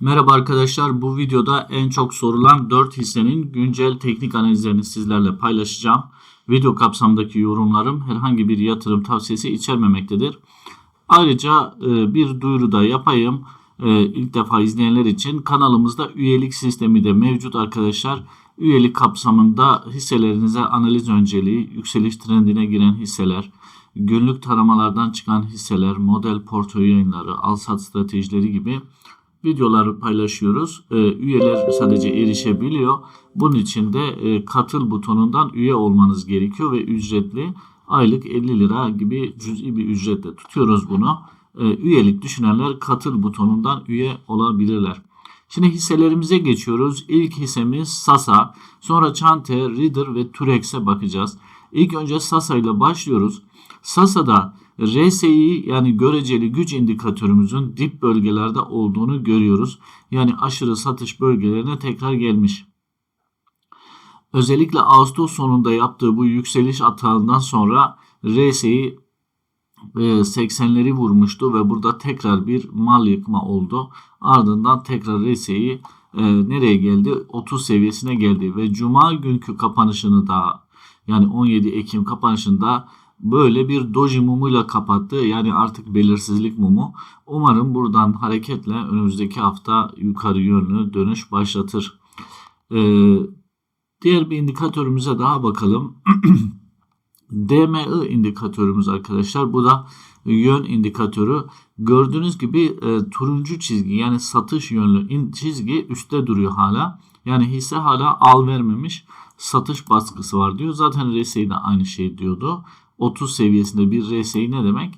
Merhaba arkadaşlar bu videoda en çok sorulan 4 hissenin güncel teknik analizlerini sizlerle paylaşacağım. Video kapsamındaki yorumlarım herhangi bir yatırım tavsiyesi içermemektedir. Ayrıca e, bir duyuru da yapayım. E, ilk defa izleyenler için kanalımızda üyelik sistemi de mevcut arkadaşlar. Üyelik kapsamında hisselerinize analiz önceliği, yükseliş trendine giren hisseler, günlük taramalardan çıkan hisseler, model portföy yayınları, al sat stratejileri gibi videoları paylaşıyoruz. E, üyeler sadece erişebiliyor. Bunun için de e, katıl butonundan üye olmanız gerekiyor ve ücretli aylık 50 lira gibi cüzi bir ücretle tutuyoruz bunu. E, üyelik düşünenler katıl butonundan üye olabilirler. Şimdi hisselerimize geçiyoruz. İlk hissemiz Sasa, sonra Çante, Reader ve Turex'e bakacağız. İlk önce Sasa ile başlıyoruz. Sasa'da RSI yani göreceli güç indikatörümüzün dip bölgelerde olduğunu görüyoruz. Yani aşırı satış bölgelerine tekrar gelmiş. Özellikle Ağustos sonunda yaptığı bu yükseliş atağından sonra RSI 80'leri vurmuştu ve burada tekrar bir mal yıkma oldu. Ardından tekrar RSI e, nereye geldi? 30 seviyesine geldi ve cuma günkü kapanışını da yani 17 Ekim kapanışında böyle bir doji mumuyla kapattı. Yani artık belirsizlik mumu. Umarım buradan hareketle önümüzdeki hafta yukarı yönlü dönüş başlatır. Ee, diğer bir indikatörümüze daha bakalım. DMI indikatörümüz arkadaşlar. Bu da yön indikatörü. Gördüğünüz gibi e, turuncu çizgi yani satış yönlü çizgi üstte duruyor hala. Yani hisse hala al vermemiş satış baskısı var diyor. Zaten RSI de aynı şey diyordu. 30 seviyesinde bir RSI ne demek?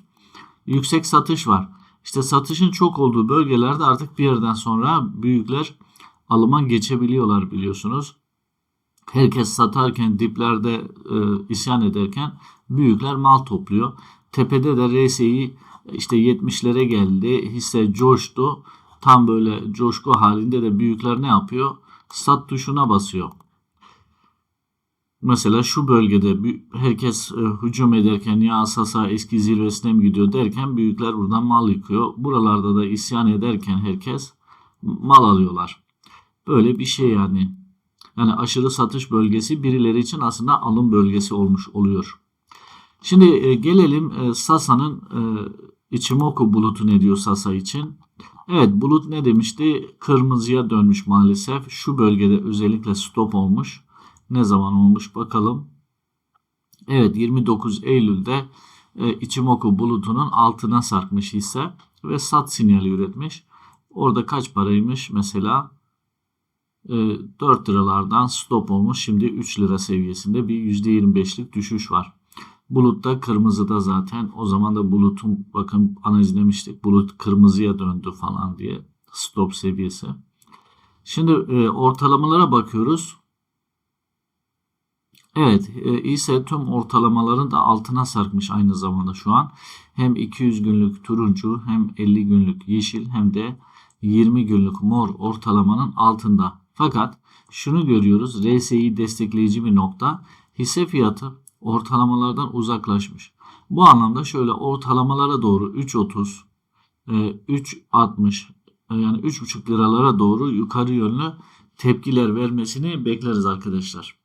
Yüksek satış var. İşte satışın çok olduğu bölgelerde artık bir yerden sonra büyükler alıma geçebiliyorlar biliyorsunuz. Herkes satarken diplerde e, isyan ederken büyükler mal topluyor. Tepede de RSI işte 70'lere geldi. Hisse coştu. Tam böyle coşku halinde de büyükler ne yapıyor? Sat tuşuna basıyor. Mesela şu bölgede herkes e, hücum ederken ya Sasa eski zirvesine mi gidiyor derken büyükler buradan mal yıkıyor. Buralarda da isyan ederken herkes mal alıyorlar. Böyle bir şey yani. Yani aşırı satış bölgesi birileri için aslında alım bölgesi olmuş oluyor. Şimdi e, gelelim e, Sasa'nın e, Ichimoku bulutu ne diyor Sasa için? Evet bulut ne demişti? Kırmızıya dönmüş maalesef. Şu bölgede özellikle stop olmuş. Ne zaman olmuş bakalım. Evet 29 Eylül'de e, Ichimoku bulutunun altına sarkmış hisse ve sat sinyali üretmiş. Orada kaç paraymış mesela? E, 4 liralardan stop olmuş. Şimdi 3 lira seviyesinde bir %25'lik düşüş var. Bulutta kırmızıda zaten. O zaman da bulutun bakın analizlemiştik. Bulut kırmızıya döndü falan diye. Stop seviyesi. Şimdi e, ortalamalara bakıyoruz. Evet e, ise tüm ortalamaların da altına sarkmış aynı zamanda şu an. Hem 200 günlük turuncu hem 50 günlük yeşil hem de 20 günlük mor ortalamanın altında. Fakat şunu görüyoruz RSI destekleyici bir nokta. Hisse fiyatı ortalamalardan uzaklaşmış. Bu anlamda şöyle ortalamalara doğru 3.30 3.60 e, yani 3.5 liralara doğru yukarı yönlü tepkiler vermesini bekleriz arkadaşlar.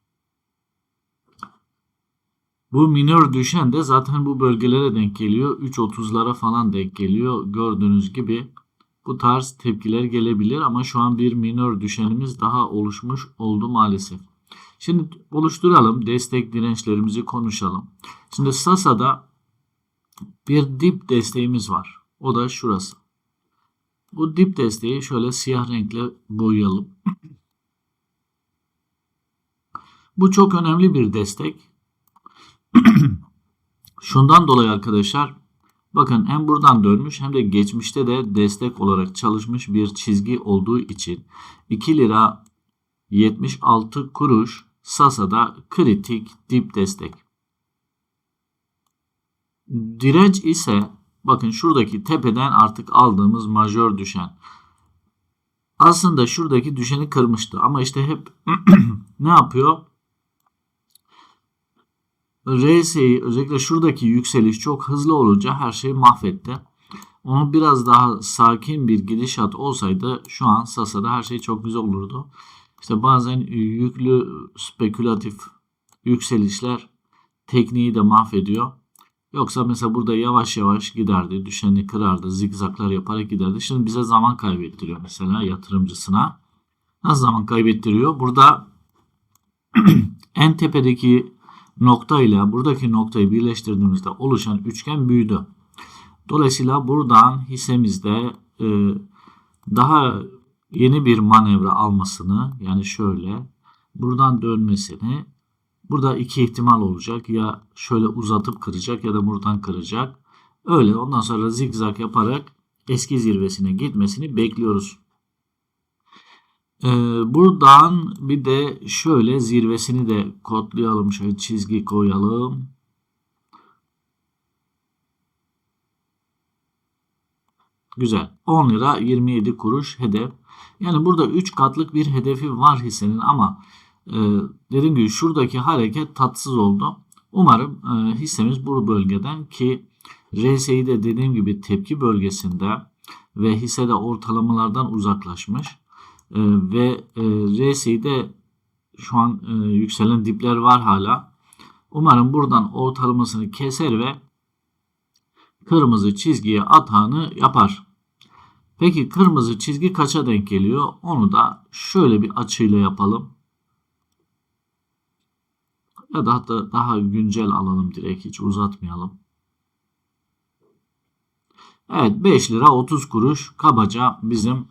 Bu minör düşen de zaten bu bölgelere denk geliyor. 3.30'lara falan denk geliyor. Gördüğünüz gibi bu tarz tepkiler gelebilir ama şu an bir minör düşenimiz daha oluşmuş oldu maalesef. Şimdi oluşturalım. Destek dirençlerimizi konuşalım. Şimdi Sasa'da bir dip desteğimiz var. O da şurası. Bu dip desteği şöyle siyah renkle boyayalım. Bu çok önemli bir destek. Şundan dolayı arkadaşlar bakın hem buradan dönmüş hem de geçmişte de destek olarak çalışmış bir çizgi olduğu için 2 lira 76 kuruş Sasa'da kritik dip destek. Direnç ise bakın şuradaki tepeden artık aldığımız majör düşen. Aslında şuradaki düşeni kırmıştı ama işte hep ne yapıyor? RSI özellikle şuradaki yükseliş çok hızlı olunca her şeyi mahvetti. Onu biraz daha sakin bir gidişat olsaydı şu an Sasa'da her şey çok güzel olurdu. İşte bazen yüklü spekülatif yükselişler tekniği de mahvediyor. Yoksa mesela burada yavaş yavaş giderdi, düşeni kırardı, zigzaklar yaparak giderdi. Şimdi bize zaman kaybettiriyor mesela yatırımcısına. Nasıl zaman kaybettiriyor? Burada en tepedeki nokta ile buradaki noktayı birleştirdiğimizde oluşan üçgen büyüdü. Dolayısıyla buradan hissemizde e, daha yeni bir manevra almasını yani şöyle buradan dönmesini burada iki ihtimal olacak. Ya şöyle uzatıp kıracak ya da buradan kıracak. Öyle ondan sonra zigzag yaparak eski zirvesine gitmesini bekliyoruz. Ee, buradan bir de şöyle zirvesini de kodlayalım. Şöyle çizgi koyalım. Güzel. 10 lira 27 kuruş hedef. Yani burada 3 katlık bir hedefi var hissenin ama e, dediğim gibi şuradaki hareket tatsız oldu. Umarım e, hissemiz bu bölgeden ki RSI de dediğim gibi tepki bölgesinde ve hisse de ortalamalardan uzaklaşmış. E, ve e, RSI'de şu an e, yükselen dipler var hala. Umarım buradan ortalamasını keser ve kırmızı çizgiye atağını yapar. Peki kırmızı çizgi kaça denk geliyor? Onu da şöyle bir açıyla yapalım. Ya da hatta daha güncel alalım direkt hiç uzatmayalım. Evet 5 lira 30 kuruş kabaca bizim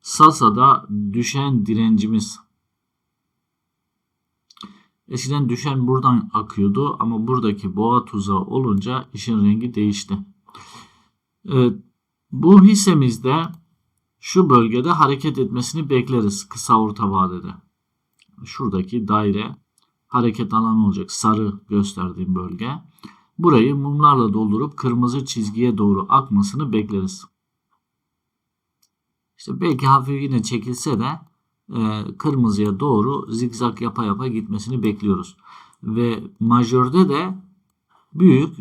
Sasa'da düşen direncimiz. Eskiden düşen buradan akıyordu ama buradaki boğa tuzağı olunca işin rengi değişti. Bu hissemizde şu bölgede hareket etmesini bekleriz kısa orta vadede. Şuradaki daire hareket alanı olacak sarı gösterdiğim bölge. Burayı mumlarla doldurup kırmızı çizgiye doğru akmasını bekleriz. İşte belki hafif yine çekilse de e, kırmızıya doğru zigzag yapa yapa gitmesini bekliyoruz. Ve majörde de büyük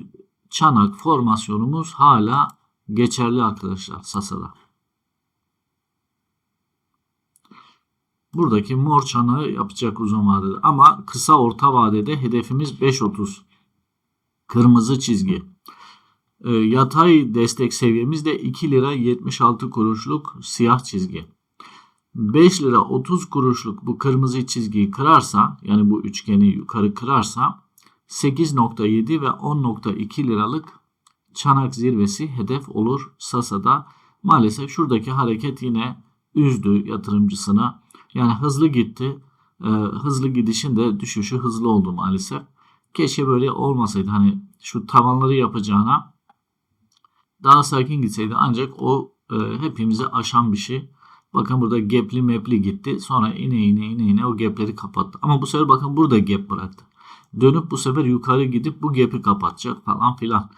çanak formasyonumuz hala geçerli arkadaşlar Sasa'da. Buradaki mor çanağı yapacak uzun vadede ama kısa orta vadede hedefimiz 5.30. Kırmızı çizgi. E, yatay destek seviyemiz de 2 lira 76 kuruşluk siyah çizgi. 5 lira 30 kuruşluk bu kırmızı çizgiyi kırarsa yani bu üçgeni yukarı kırarsa 8.7 ve 10.2 liralık çanak zirvesi hedef olur Sasa'da. Maalesef şuradaki hareket yine üzdü yatırımcısına. Yani hızlı gitti. Ee, hızlı gidişin de düşüşü hızlı oldu maalesef. Keşke böyle olmasaydı. Hani şu tavanları yapacağına daha sakin gitseydi ancak o e, hepimizi aşan bir şey. Bakın burada gapli mapli gitti. Sonra ine ine ine ine o gapleri kapattı. Ama bu sefer bakın burada gap bıraktı. Dönüp bu sefer yukarı gidip bu gap'i kapatacak falan filan.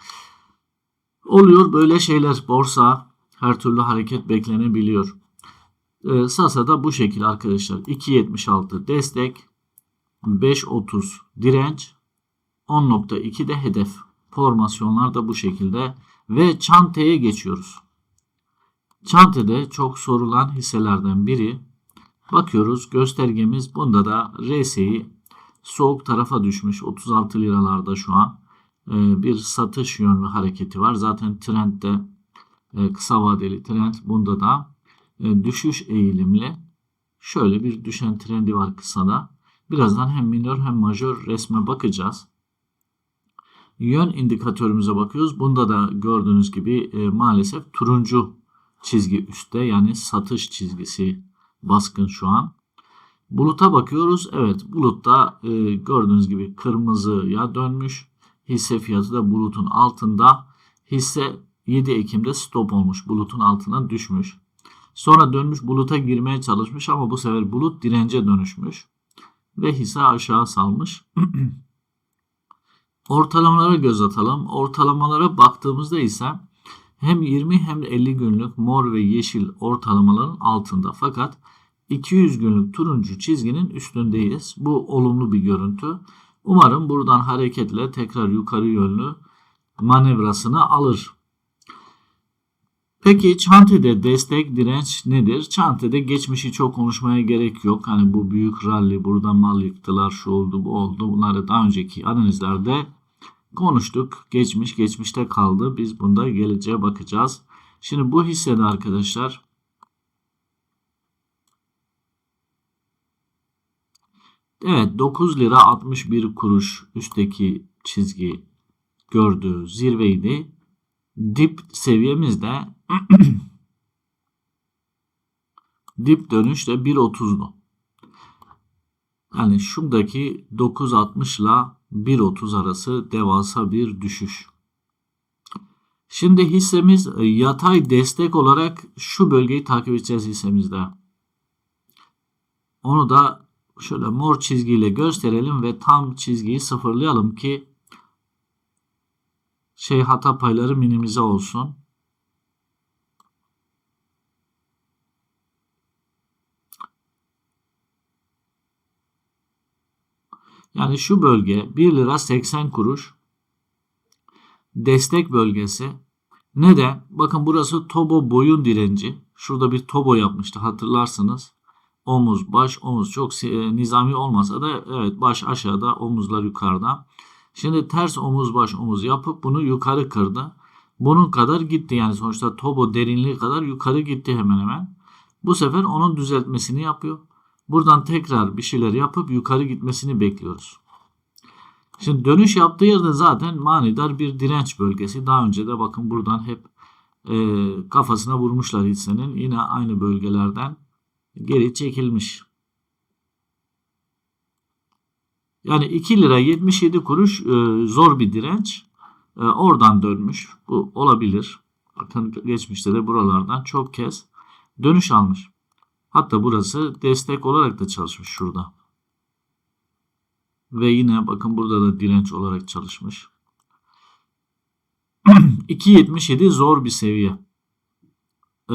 Oluyor böyle şeyler. Borsa her türlü hareket beklenebiliyor. E, Sasa'da bu şekil arkadaşlar. 2.76 destek, 5.30 direnç, 10.2 de hedef. Formasyonlar da bu şekilde. Ve çantaya geçiyoruz. Çantede çok sorulan hisselerden biri. Bakıyoruz göstergemiz bunda da RSI soğuk tarafa düşmüş 36 liralarda şu an ee, bir satış yönlü hareketi var. Zaten trendde e, kısa vadeli trend bunda da e, düşüş eğilimli şöyle bir düşen trendi var kısada. Birazdan hem minör hem majör resme bakacağız. Yön indikatörümüze bakıyoruz. Bunda da gördüğünüz gibi e, maalesef turuncu çizgi üstte yani satış çizgisi baskın şu an. Buluta bakıyoruz. Evet bulutta e, gördüğünüz gibi kırmızıya dönmüş. Hisse fiyatı da bulutun altında. Hisse 7 Ekim'de stop olmuş. Bulutun altına düşmüş. Sonra dönmüş buluta girmeye çalışmış ama bu sefer bulut dirence dönüşmüş. Ve hisse aşağı salmış. Ortalamalara göz atalım. Ortalamalara baktığımızda ise hem 20 hem de 50 günlük mor ve yeşil ortalamaların altında. Fakat 200 günlük turuncu çizginin üstündeyiz. Bu olumlu bir görüntü. Umarım buradan hareketle tekrar yukarı yönlü manevrasını alır. Peki çantede destek direnç nedir? Çantede geçmişi çok konuşmaya gerek yok. Hani bu büyük rally burada mal yıktılar şu oldu bu oldu. Bunları daha önceki analizlerde konuştuk. Geçmiş geçmişte kaldı. Biz bunda geleceğe bakacağız. Şimdi bu hissede arkadaşlar Evet 9 lira 61 kuruş üstteki çizgi gördüğü zirveydi. Dip seviyemizde dip dönüş de 1.30'du. Yani şuradaki 9.60 ile 1.30 arası devasa bir düşüş. Şimdi hissemiz yatay destek olarak şu bölgeyi takip edeceğiz hissemizde. Onu da şöyle mor çizgiyle gösterelim ve tam çizgiyi sıfırlayalım ki şey hata payları minimize olsun. Yani şu bölge 1 lira 80 kuruş destek bölgesi. Neden? Bakın burası Tobo boyun direnci. Şurada bir Tobo yapmıştı hatırlarsınız. Omuz, baş, omuz çok e, nizami olmasa da evet baş aşağıda, omuzlar yukarıda. Şimdi ters omuz baş omuz yapıp bunu yukarı kırdı. Bunun kadar gitti yani sonuçta Tobo derinliği kadar yukarı gitti hemen hemen. Bu sefer onun düzeltmesini yapıyor. Buradan tekrar bir şeyler yapıp yukarı gitmesini bekliyoruz. Şimdi dönüş yaptığı yerde zaten manidar bir direnç bölgesi. Daha önce de bakın buradan hep e, kafasına vurmuşlar hissenin. Yine aynı bölgelerden geri çekilmiş. Yani 2 lira 77 kuruş e, zor bir direnç. E, oradan dönmüş. Bu olabilir. Bakın geçmişte de buralardan çok kez dönüş almış. Hatta burası destek olarak da çalışmış şurada. Ve yine bakın burada da direnç olarak çalışmış. 2.77 zor bir seviye. E,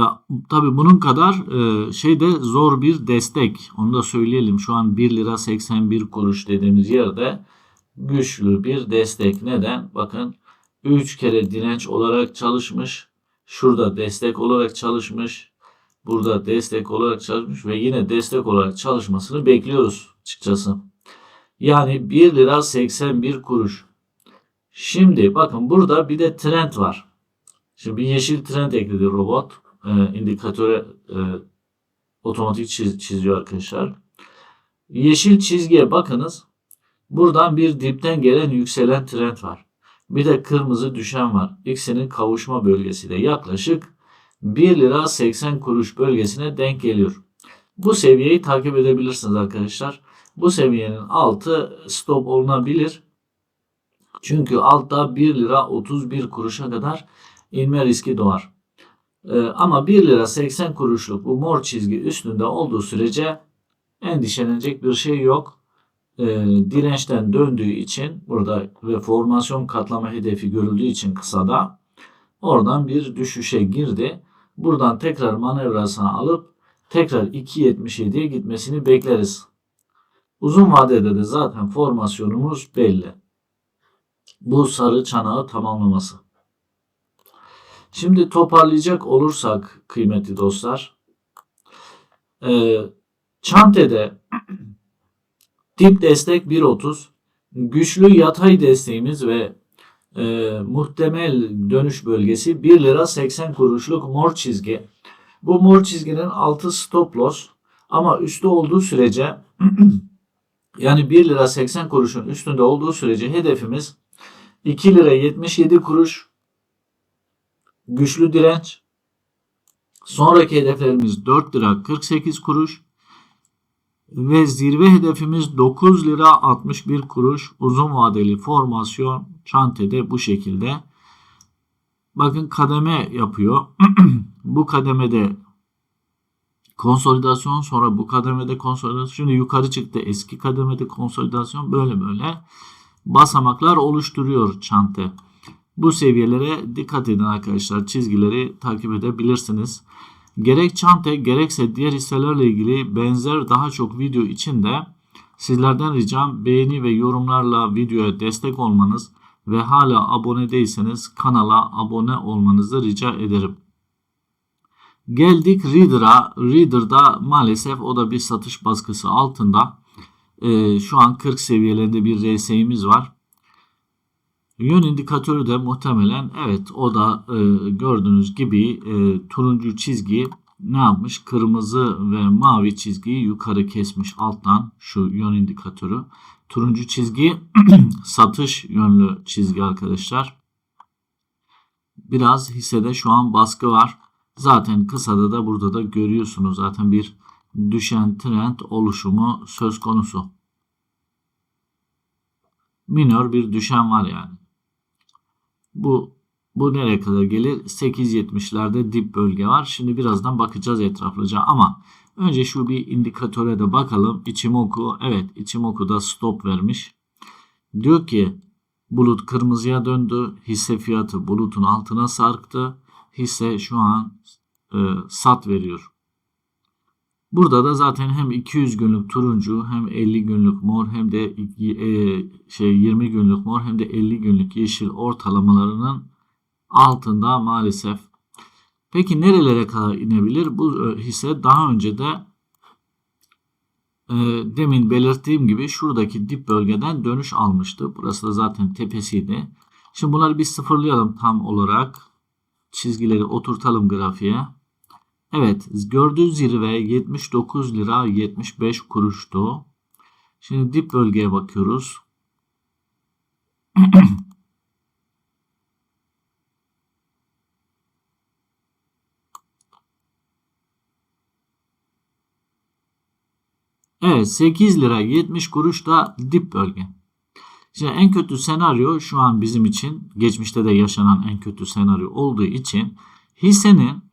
tabii bunun kadar e, şey de zor bir destek. Onu da söyleyelim. Şu an 1 lira 81 kuruş dediğimiz yerde güçlü bir destek. Neden? Bakın 3 kere direnç olarak çalışmış. Şurada destek olarak çalışmış. Burada destek olarak çalışmış ve yine destek olarak çalışmasını bekliyoruz açıkçası. Yani 1 lira 81 kuruş. Şimdi bakın burada bir de trend var. Şimdi bir yeşil trend ekledi robot. Ee, indikatöre e, otomatik çiz, çiziyor arkadaşlar. Yeşil çizgiye bakınız. Buradan bir dipten gelen yükselen trend var. Bir de kırmızı düşen var. İkisinin kavuşma bölgesi de yaklaşık 1 lira 80 kuruş bölgesine denk geliyor. Bu seviyeyi takip edebilirsiniz arkadaşlar. Bu seviyenin altı stop olunabilir. Çünkü altta 1 lira 31 kuruşa kadar inme riski doğar. Ee, ama 1 lira 80 kuruşluk bu mor çizgi üstünde olduğu sürece endişelenecek bir şey yok. Ee, dirençten döndüğü için burada ve formasyon katlama hedefi görüldüğü için kısada oradan bir düşüşe girdi. Buradan tekrar manevrasını alıp tekrar 2.77'ye gitmesini bekleriz. Uzun vadede de zaten formasyonumuz belli. Bu sarı çanağı tamamlaması. Şimdi toparlayacak olursak kıymetli dostlar. E, Çante'de dip destek 1.30 güçlü yatay desteğimiz ve e, muhtemel dönüş bölgesi 1 lira 80 kuruşluk mor çizgi. Bu mor çizginin altı stop loss ama üstü olduğu sürece yani 1 lira 80 kuruşun üstünde olduğu sürece hedefimiz 2 lira 77 kuruş güçlü direnç. Sonraki hedeflerimiz 4 lira 48 kuruş ve zirve hedefimiz 9 lira 61 kuruş uzun vadeli formasyon çantede bu şekilde. Bakın kademe yapıyor. bu kademede konsolidasyon sonra bu kademede konsolidasyon şimdi yukarı çıktı eski kademede konsolidasyon böyle böyle basamaklar oluşturuyor çante. Bu seviyelere dikkat edin arkadaşlar. Çizgileri takip edebilirsiniz. Gerek Çante gerekse diğer hisselerle ilgili benzer daha çok video için de sizlerden ricam beğeni ve yorumlarla videoya destek olmanız ve hala abone değilseniz kanala abone olmanızı rica ederim. Geldik Reader'a. Reader'da maalesef o da bir satış baskısı altında. Ee, şu an 40 seviyelerinde bir RSI'miz var. Yön indikatörü de muhtemelen evet o da e, gördüğünüz gibi e, turuncu çizgi ne yapmış? Kırmızı ve mavi çizgiyi yukarı kesmiş alttan şu yön indikatörü. Turuncu çizgi satış yönlü çizgi arkadaşlar. Biraz hissede şu an baskı var. Zaten kısada da burada da görüyorsunuz zaten bir düşen trend oluşumu söz konusu. Minör bir düşen var yani. Bu bu nereye kadar gelir? 8.70'lerde dip bölge var. Şimdi birazdan bakacağız etraflıca ama önce şu bir indikatöre de bakalım. Ichimoku evet Ichimoku'da stop vermiş. Diyor ki bulut kırmızıya döndü. Hisse fiyatı bulutun altına sarktı. Hisse şu an e, sat veriyor. Burada da zaten hem 200 günlük turuncu hem 50 günlük mor hem de e, şey 20 günlük mor hem de 50 günlük yeşil ortalamalarının altında maalesef. Peki nerelere kadar inebilir? Bu e, hisse daha önce de e, demin belirttiğim gibi şuradaki dip bölgeden dönüş almıştı. Burası da zaten tepesiydi. Şimdi bunları bir sıfırlayalım tam olarak. Çizgileri oturtalım grafiğe. Evet gördüğünüz zirve 79 lira 75 kuruştu. Şimdi dip bölgeye bakıyoruz. Evet 8 lira 70 kuruş da dip bölge. Şimdi en kötü senaryo şu an bizim için geçmişte de yaşanan en kötü senaryo olduğu için hissenin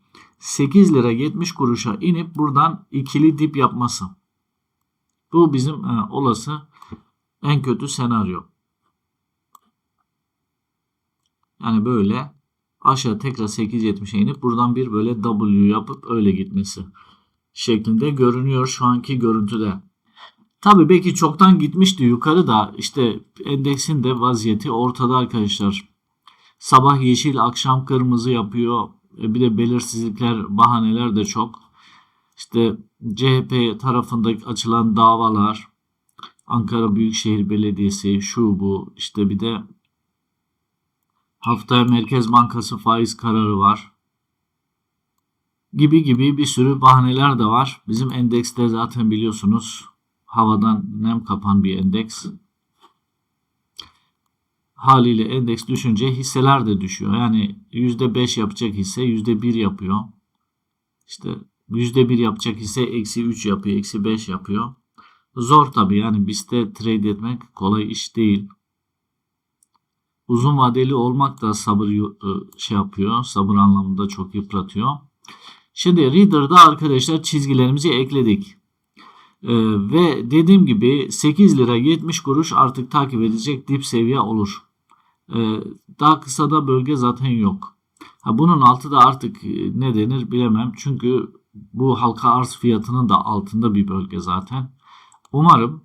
8 lira 70 kuruşa inip buradan ikili dip yapması. Bu bizim e, olası en kötü senaryo. Yani böyle aşağı tekrar 8.70'e inip buradan bir böyle W yapıp öyle gitmesi şeklinde görünüyor şu anki görüntüde. Tabii belki çoktan gitmişti yukarı da işte endeksin de vaziyeti ortada arkadaşlar. Sabah yeşil, akşam kırmızı yapıyor. E, bir de belirsizlikler, bahaneler de çok. İşte CHP tarafında açılan davalar, Ankara Büyükşehir Belediyesi, şu bu, işte bir de haftaya Merkez Bankası faiz kararı var. Gibi gibi bir sürü bahaneler de var. Bizim endekste zaten biliyorsunuz havadan nem kapan bir endeks haliyle endeks düşünce hisseler de düşüyor. Yani %5 yapacak hisse %1 yapıyor. İşte %1 yapacak hisse eksi 3 yapıyor, eksi 5 yapıyor. Zor tabii yani bizde trade etmek kolay iş değil. Uzun vadeli olmak da sabır ıı, şey yapıyor. Sabır anlamında çok yıpratıyor. Şimdi Reader'da arkadaşlar çizgilerimizi ekledik. Ee, ve dediğim gibi 8 lira 70 kuruş artık takip edecek dip seviye olur. Ee, daha kısada bölge zaten yok. Ha, bunun altı da artık e, ne denir bilemem. Çünkü bu halka arz fiyatının da altında bir bölge zaten. Umarım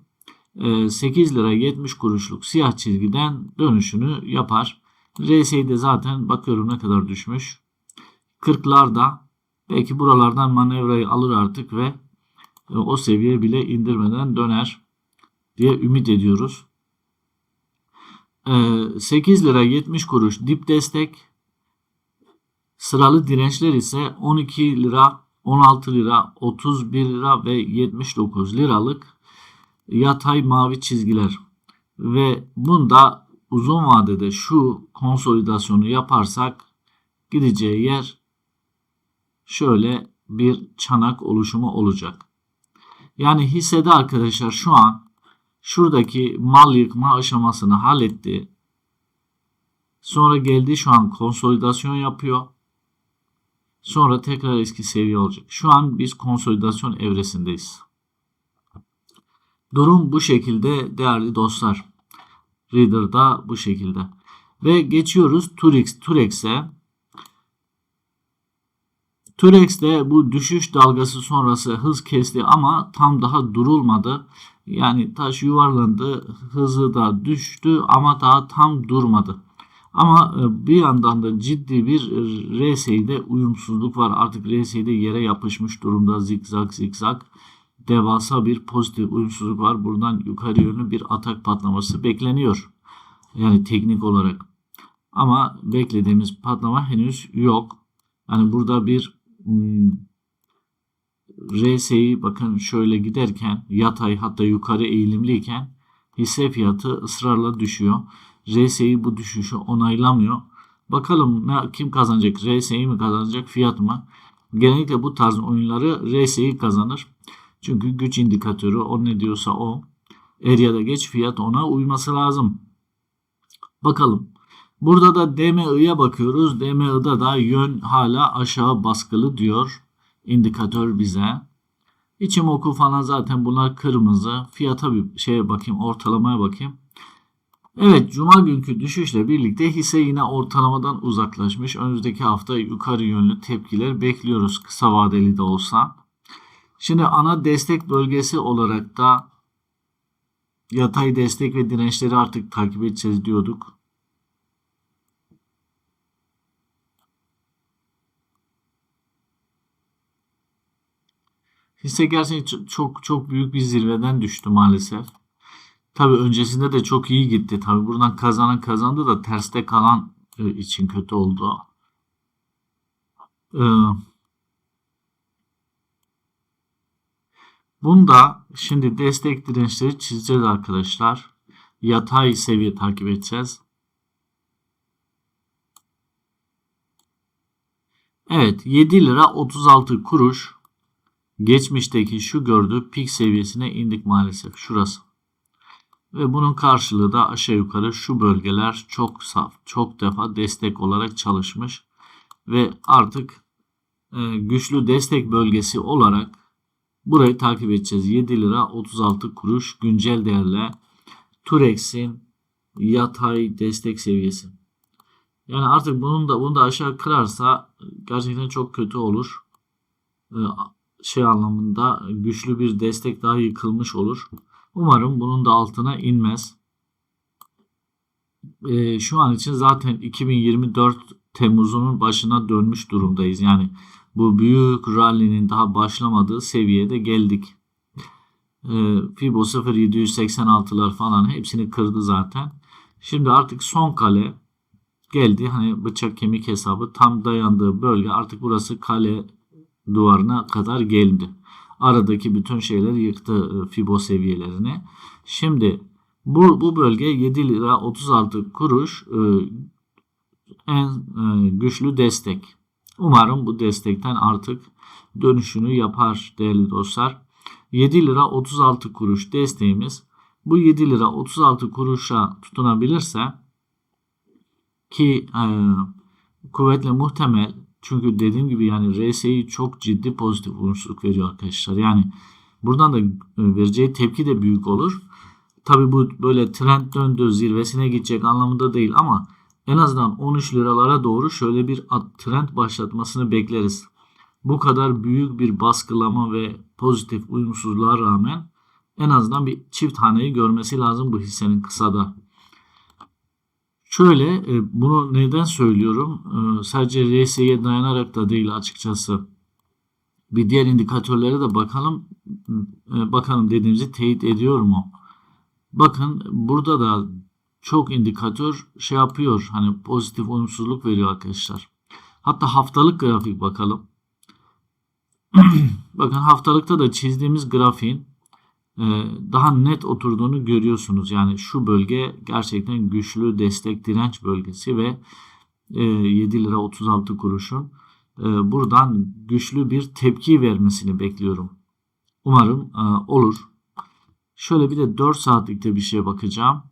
8 e, lira 70 kuruşluk siyah çizgiden dönüşünü yapar. RSI'de zaten bakıyorum ne kadar düşmüş. 40'larda belki buralardan manevrayı alır artık ve e, o seviye bile indirmeden döner diye ümit ediyoruz. 8 ee, lira 70 kuruş dip destek. Sıralı dirençler ise 12 lira, 16 lira, 31 lira ve 79 liralık yatay mavi çizgiler. Ve bunda uzun vadede şu konsolidasyonu yaparsak gideceği yer şöyle bir çanak oluşumu olacak. Yani hissede arkadaşlar şu an şuradaki mal yıkma aşamasını halletti. Sonra geldi şu an konsolidasyon yapıyor. Sonra tekrar eski seviye olacak. Şu an biz konsolidasyon evresindeyiz. Durum bu şekilde değerli dostlar. Reader'da bu şekilde. Ve geçiyoruz Turex, Turex'e. Turex de bu düşüş dalgası sonrası hız kesti ama tam daha durulmadı. Yani taş yuvarlandı, hızı da düştü ama daha tam durmadı. Ama e, bir yandan da ciddi bir e, RSI'de uyumsuzluk var. Artık RSI'de yere yapışmış durumda zikzak zikzak devasa bir pozitif uyumsuzluk var. Buradan yukarı yönlü bir atak patlaması bekleniyor. Yani teknik olarak. Ama beklediğimiz patlama henüz yok. Yani burada bir hmm, RSI bakın şöyle giderken yatay hatta yukarı eğilimliyken hisse fiyatı ısrarla düşüyor. RSI bu düşüşü onaylamıyor. Bakalım ne, kim kazanacak? RSI mi kazanacak? Fiyat mı? Genellikle bu tarz oyunları RSI kazanır. Çünkü güç indikatörü o ne diyorsa o. Er ya da geç fiyat ona uyması lazım. Bakalım. Burada da DMI'ye bakıyoruz. DMI'da da yön hala aşağı baskılı diyor indikatör bize. İçim oku falan zaten bunlar kırmızı. Fiyata bir şeye bakayım, ortalamaya bakayım. Evet, cuma günkü düşüşle birlikte hisse yine ortalamadan uzaklaşmış. Önümüzdeki hafta yukarı yönlü tepkiler bekliyoruz kısa vadeli de olsa. Şimdi ana destek bölgesi olarak da yatay destek ve dirençleri artık takip edeceğiz diyorduk. Hisse gerçekten çok çok büyük bir zirveden düştü maalesef. Tabi öncesinde de çok iyi gitti. Tabi buradan kazanan kazandı da terste kalan e, için kötü oldu. Ee, bunda şimdi destek dirençleri çizeceğiz arkadaşlar. Yatay seviye takip edeceğiz. Evet 7 lira 36 kuruş geçmişteki şu gördüğü pik seviyesine indik maalesef şurası. Ve bunun karşılığı da aşağı yukarı şu bölgeler çok saf, çok defa destek olarak çalışmış. Ve artık e, güçlü destek bölgesi olarak burayı takip edeceğiz. 7 lira 36 kuruş güncel değerle Turex'in yatay destek seviyesi. Yani artık bunun da bunu da aşağı kırarsa gerçekten çok kötü olur. E, şey anlamında güçlü bir destek daha yıkılmış olur. Umarım bunun da altına inmez. E, şu an için zaten 2024 Temmuz'unun başına dönmüş durumdayız. Yani bu büyük rally'nin daha başlamadığı seviyede geldik. E, Fibo 0786'lar falan hepsini kırdı zaten. Şimdi artık son kale geldi. Hani bıçak kemik hesabı tam dayandığı bölge artık burası kale duvarına kadar geldi. Aradaki bütün şeyleri yıktı e, Fibo seviyelerini. Şimdi bu, bu bölge 7 lira 36 kuruş e, en e, güçlü destek. Umarım bu destekten artık dönüşünü yapar değerli dostlar. 7 lira 36 kuruş desteğimiz bu 7 lira 36 kuruşa tutunabilirse ki e, kuvvetle muhtemel çünkü dediğim gibi yani RSI çok ciddi pozitif uyumsuzluk veriyor arkadaşlar. Yani buradan da e, vereceği tepki de büyük olur. Tabi bu böyle trend döndü zirvesine gidecek anlamında değil ama en azından 13 liralara doğru şöyle bir trend başlatmasını bekleriz. Bu kadar büyük bir baskılama ve pozitif uyumsuzluğa rağmen en azından bir çift haneyi görmesi lazım bu hissenin kısada. Şöyle e, bunu neden söylüyorum? E, sadece RSI'ye dayanarak da değil açıkçası. Bir diğer indikatörlere de bakalım. E, bakalım dediğimizi teyit ediyor mu? Bakın burada da çok indikatör şey yapıyor. Hani pozitif uyumsuzluk veriyor arkadaşlar. Hatta haftalık grafik bakalım. Bakın haftalıkta da çizdiğimiz grafiğin daha net oturduğunu görüyorsunuz. Yani şu bölge gerçekten güçlü destek direnç bölgesi ve 7 e, lira 36 kuruşun e, buradan güçlü bir tepki vermesini bekliyorum. Umarım e, olur. Şöyle bir de 4 saatlikte bir şeye bakacağım.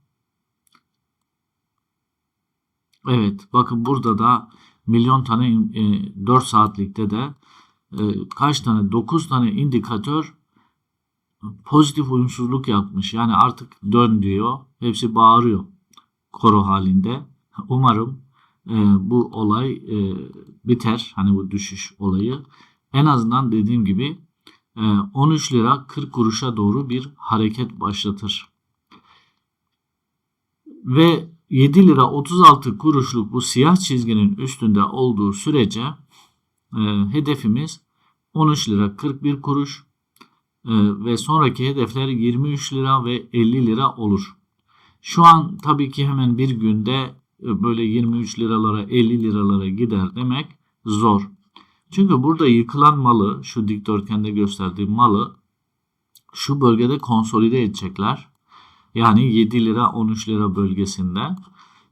Evet bakın burada da milyon tane 4 saatlikte de kaç tane 9 tane indikatör pozitif uyumsuzluk yapmış. Yani artık dön diyor. Hepsi bağırıyor koro halinde. Umarım e, bu olay e, biter. Hani bu düşüş olayı. En azından dediğim gibi e, 13 lira 40 kuruşa doğru bir hareket başlatır. Ve 7 lira 36 kuruşluk bu siyah çizginin üstünde olduğu sürece e, hedefimiz 13 lira 41 kuruş ve sonraki hedefler 23 lira ve 50 lira olur. Şu an tabii ki hemen bir günde e, böyle 23 liralara 50 liralara gider demek zor. Çünkü burada yıkılan malı şu dikdörtgende gösterdiğim malı şu bölgede konsolide edecekler. Yani 7 lira 13 lira bölgesinde.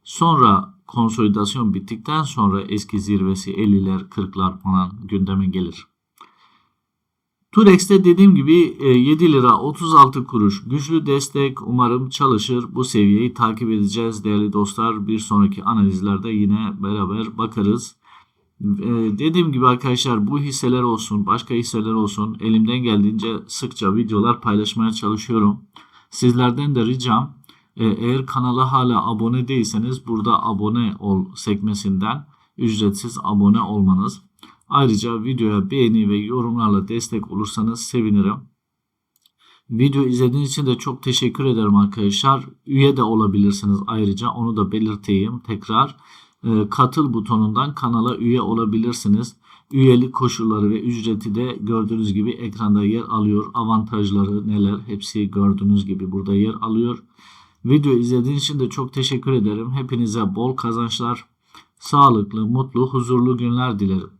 Sonra konsolidasyon bittikten sonra eski zirvesi 50'ler 40'lar falan gündeme gelir. Turex'te dediğim gibi e, 7 lira 36 kuruş güçlü destek umarım çalışır. Bu seviyeyi takip edeceğiz değerli dostlar. Bir sonraki analizlerde yine beraber bakarız. E, dediğim gibi arkadaşlar bu hisseler olsun başka hisseler olsun elimden geldiğince sıkça videolar paylaşmaya çalışıyorum. Sizlerden de ricam e, eğer kanala hala abone değilseniz burada abone ol sekmesinden ücretsiz abone olmanız. Ayrıca videoya beğeni ve yorumlarla destek olursanız sevinirim. Video izlediğiniz için de çok teşekkür ederim arkadaşlar. Üye de olabilirsiniz ayrıca onu da belirteyim tekrar. E, katıl butonundan kanala üye olabilirsiniz. Üyelik koşulları ve ücreti de gördüğünüz gibi ekranda yer alıyor. Avantajları neler hepsi gördüğünüz gibi burada yer alıyor. Video izlediğiniz için de çok teşekkür ederim. Hepinize bol kazançlar, sağlıklı, mutlu, huzurlu günler dilerim.